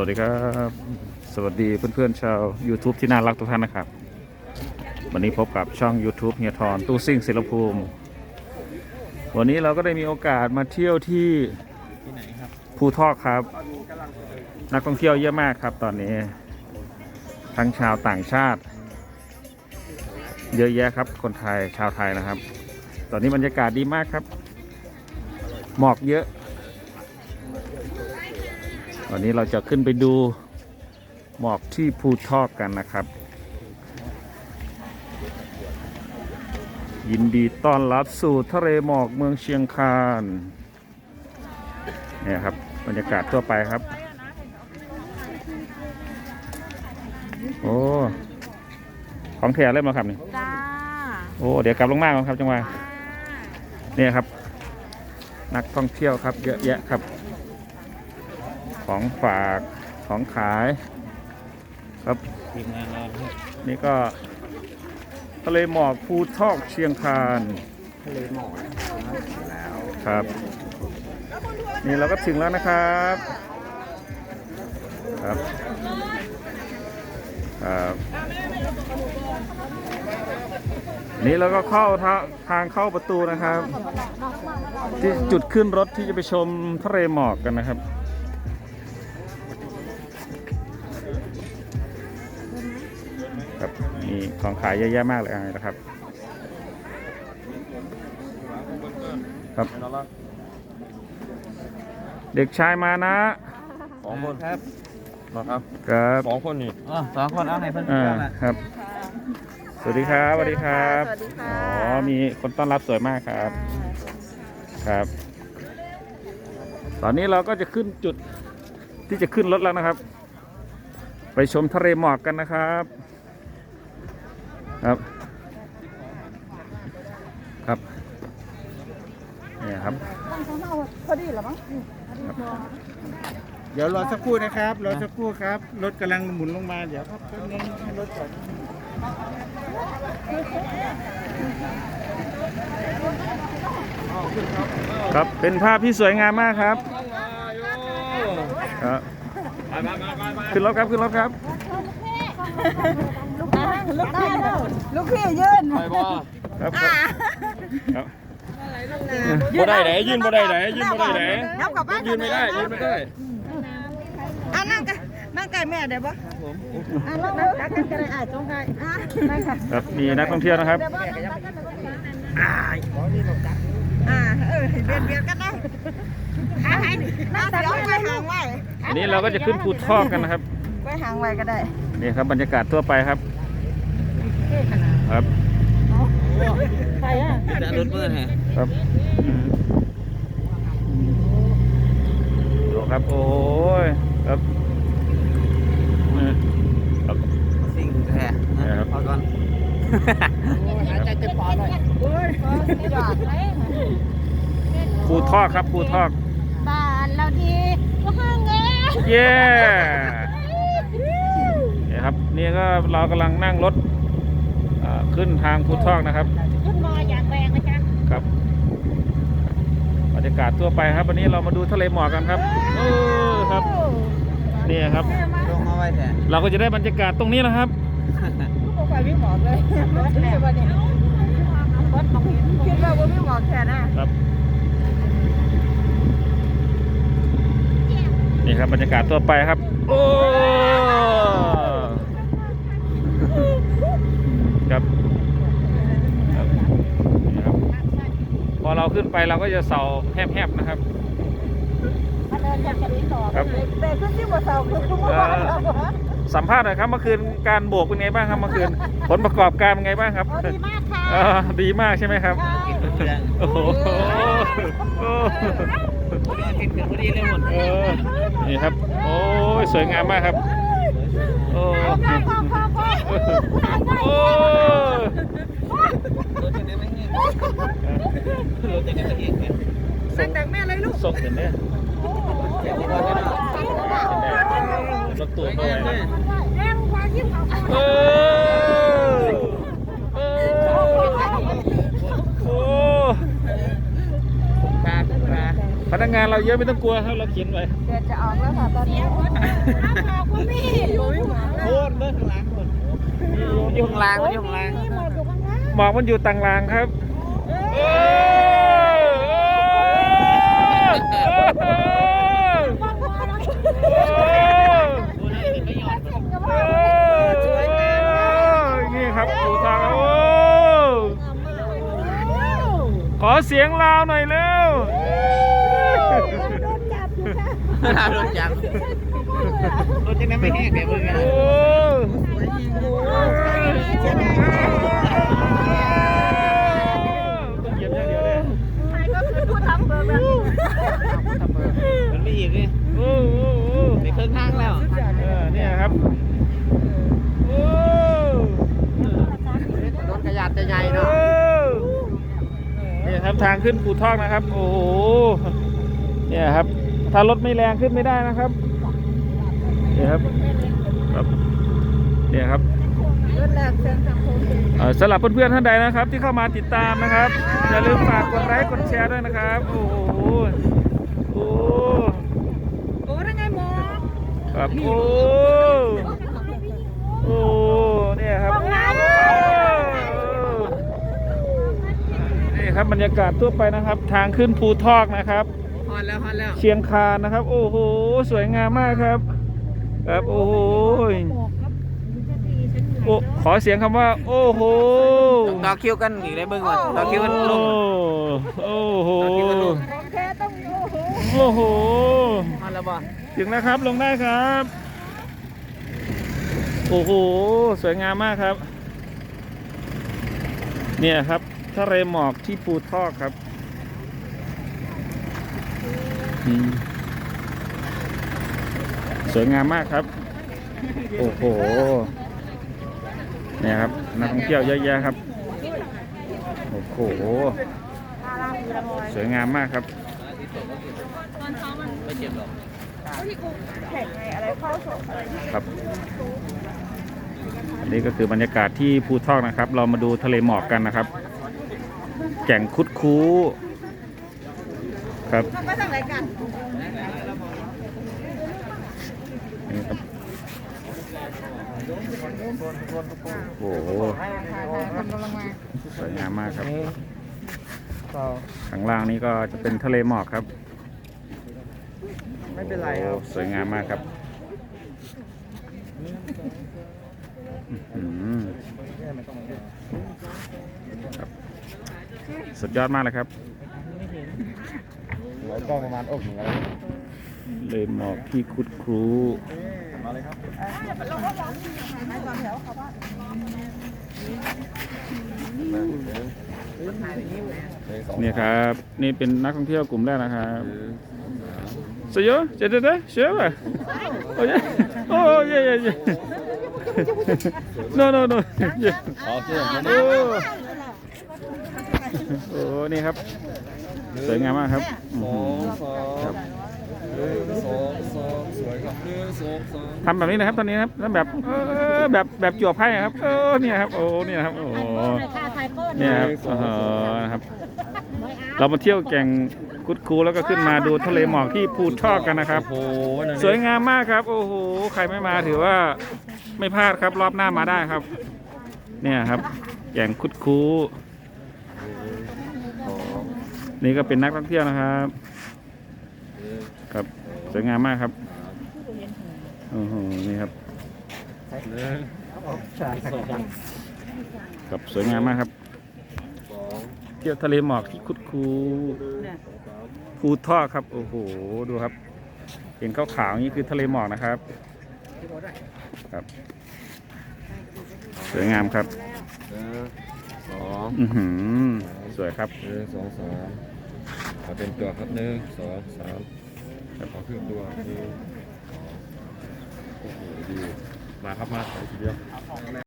วัสดีครับ สวัสดีเพื่อนๆชาว YouTube ที่น่ารักทุกท่านนะครับ วันนี้พบกับช่อง YouTube เฮียทอนตู้ซิ่งศิลภูมิ วันนี้เราก็ได้มีโอกาสมาเที่ยวที่ภูทอกครับ นักท่องเที่ยวเยอะมากครับตอนนี้ ทั้งชาวต่างชาติ เยอะแยะครับคนไทยชาวไทยนะครับ ตอนนี้บรรยากาศดีมากครับ หมอกเยอะ วันนี้เราจะขึ้นไปดูหมอกที่ภูทอกกันนะครับ ยินดีต้อนรับสู่ทะเลหมอกเมืองเชียงคานเนี่ยครับบรรยากาศทั่วไปครับ โอ้ของแถเริ่มแล้วครับนี่จ้าโอ้เดี๋ยวกลับลงมาก่อนครับจังหวะเนี่ยครับ นักท่องเที่ยวครับเยอะแยะครับ ของฝากของขาย ครับทีมงานเราครับนี่ก็ทะเลหมอกภูทอกเชียงคานทะเลหมอกแล้วครับ นี่เราก็ถึงแล้วนะครับครับครับนี่เราก็เข้าทาทางเข้าประตูนะครับ ที่จุดขึ้นรถที่จะไปชมทะเลหมอกกันนะครับ มีของขายเยอะแยะมากเลยนะครับ ครับ เด็กชายมานะสองคนครับครับครับสองคนนี่อ๋อสองคนเอาให้เพื่อนอ่าเพื่อนละครับ สวัสดีครับสวัสดีครับสวัสดีค่ะอ๋อมีคนต้อนรับสวยมากครับ ครับ ตอนนี้เราก็จะขึ้นจุดที่จะขึ้นรถแล้วนะครับ ไปชมทะเลหมอกกันนะครับ ครับ ครับเนี่ยครับพอดีเหรอมั้งเดี๋ยวรอสักครู่นะครับ รอสักครู่ครับ รถกำลังหมุนลงมา เดี๋ยวครับแป๊บนึงให้รถจอดครับ เป็นภาพที่สวยงามมากครับครับขึ้นรถครับ ขึ้นรถครับ ลูกลูกพี่ลูกพี่ยืนไปบ่ครับครับบ่ได้ไหนยืนบ่ได้ไหนยืนบ่ได้ไหนนับกับบ้านยืนไม่ได้ยืนไม่ได้อะนั่งกันนั่งไก่แม่เดี๋ยวบ่อะนั่งนั่งกันกันเลยอะจงไก่อะนั่งค่ะครับมีนักท่องเที่ยวนะครับเดี๋ยวบ่นั่งกันอ่าอ่าเออเบียดเบียดกันได้หางไว้นั่งเดี๋ยวไปหางไว้อันนี้เราก็จะขึ้นภูทอกกันนะครับ ไปหางไว้ก็ได้ นี่ครับบรรยากาศทั่วไปครับ ครับใครอะจะรถเปิดฮะครับอืมดูครับ โอ้ยครับอืมครับสิ่งแท้ครับพอก่อนภูทอกครับภูทอกบ้านเราดีก็ห้างเงี้ยเย้นี่ครับ นี่ก็เรากำลังนั่งรถอ่า ขึ้นทางภูทอกนะครับ ขึ้นมออย่างแรงนะจ๊ะครับบรรยากาศทั่วไปครับ วันนี้เรามาดูทะเลหมอกกันครับเออครับนี่ครับ ลงมาไว้แท้เราก็จะได้บรรยากาศตรงนี้นะครับ ผู้ปกครองวิ่งหมอกเลยรถแม่วันนี้รถมองเห็นคิดว่าว่าวิ่งหมอกแค่น่ะครับนี่ครับบรรยากาศทั่วไปครับ โอ้ ครับครับนี่ครับพอเราขึ้นไปเราก็จะเสาแหบๆนะครับมาเดินจากจะวิ่งต่อครับเบรกขึ้นที่บนเสาคือทุกคนสัมภาษณ์หน่อยครับเมื่อคืนการโบกเป็นไงบ้างครับเมื่อคืนผลประกอบการเป็นไงบ้างครับดีมากค่ะเออดีมากใช่ไหมครับโอ้โหโอ้กินถึงพอดีเลยหมดเออนี่ครับ โอ้ยสวยงามมากครับโอ้ โอ้ยนั่งดังแม่เลยลูกส่งเห็นไหมรถตู้ด้วยนะแม่ควายิ้มของเออเออโอ้ปลาปลาพนักงานเราเยอะไม่ต้องกลัวครับเราเขียนไว้ เดือดจะออกแล้วค่ะตอนนี้ น้ำออกคุณพี่อยู่ไม่หมดโคตรเลิกข้างหลังหมด อยู่ข้างล่างอยู่ข้างล่างนี่หมดอยู่ข้างล่างหมอกมันอยู่ต่างลางครับเออบ้างพอแล้วนี่ครับปูทางโอ้ขอเสียงลาวหน่อยเร็วโดนจับอยู่ค่ะโดนจับรถจะไม่แห้งเดี๋ยวมึงโอ้เสียดาย ต้องเหยียบอย่างเดียวเลยใครก็คือผู้ทำเบอร์แบบมันไม่อีกเลยโอ้โหไปครึ่งทางแล้ว เออเนี่ยครับโอ้รถขยันจะใหญ่โอ้เนาะเนี่ยครับทางขึ้นภูทอกนะครับ โอ้โหเนี่ยครับ ถ้ารถไม่แรงขึ้นไม่ได้นะครับเนี่ยครับครับ เนี่ยครับรถแรกเชิญทางโค้งเอ่อสำหรับเพื่อนๆท่านใดนะครับ ที่เข้ามาติดตามนะครับอย่าลืมฝากกดไลค์กดแชร์ด้วยนะครับ โอ้โหโอ้โอ้ยไงหมอครับโอ้โอ้เนี่ยครับโอ้นี่ครับบรรยากาศทั่วไปนะครับ ทางขึ้นภูทอกนะครับฮอนแล้วฮอนแล้วเชียงคานนะครับ โอ้โหสวยงามมากครับ ครับโอ้โหโอ้ขอเสียงคำว่า โอ้โหต่อคิวกันอีกเลยมึงก่อนต่อคิวกันลงโอ้โหต่อคิวกันลงโอเคต้องโอ้โหโอ้โหฮอนแล้วบ่ถึงแล้วครับลงได้ครับ โอ้โหสวยงามมากครับ เนี่ยครับทะเลหมอกที่ภูทอกครับอืมสวยงามมากครับ โอ้โห เนี่ยครับนักท่องเที่ยวเยอะแยะครับ โอ้โห สวยงามมากครับไม่เจ็บหรอกแข่งไงอะไรเข้าสอบอะไรครับ อันนี้ก็คือบรรยากาศที่ภูทอกนะครับ เรามาดูทะเลหมอกกันนะครับ แก่งคุดคู้ครับต้องไปทางไหนกันครับ โอ้โหสวยงามมากครับข้างล่างนี้ก็จะเป็นทะเลหมอกครับ ไม่เป็นไรครับโอ้สวยงามมากครับอื้อหือครับสุดยอดมากเลยครับหัวกล้องประมาณอกหนึ่งอะไรเลยหมอกที่คุดครูมาเลยครับเนี่ครับ นี่เป็นนักท่องเที่ยวกลุ่มแรกนะครับสยบเจ๊เจ๊เชื่อป่ะโอ้ยโอ้ยเย่เย่เย่ no no no เย่โอเคโอ้นี่ครับ สวยงามมากครับครับ หนึ่งสองสองสวยครับหนึ่งสองสองทำแบบนี้นะครับตอนนี้นะครับแล้วแบบเออแบบแบบจั่วไพ่ครับ เออเนี่ยครับโอ้เนี่ยครับโอ้ค่าไทยเปิ้ลเนี่ยครับเออนะครับ เรามาเที่ยวแก่งคุดคูแล้วก็ขึ้นมาดูทะเลหมอกที่ภูทอกกันนะครับ โอ้โหสวยงามมากครับ โอ้โหใครไม่มาถือว่าไม่พลาดครับรอบหน้ามาได้ครับ เนี่ยครับแก่งคุดคูนี่ก็เป็นนักท่องเที่ยวนะครับ ครับสวยงามมากครับโอ้โหนี่ครับหนึ่งสองครับสวยงามมากครับสองเที่ยวทะเลหมอกที่คุดคูภูทอกครับ โอ้โหดูครับ เห็นขาวๆนี่คือทะเลหมอกนะครับครับ สวยงามครับหนึ่งสองอือหือสวยครับหนึ่งสองสามเอาเป็นตัวครับหนึ่งสองสาม ขอครึ่งตัวหนึ่งโอ้โหดีมาครับมาใส่ทีเดียว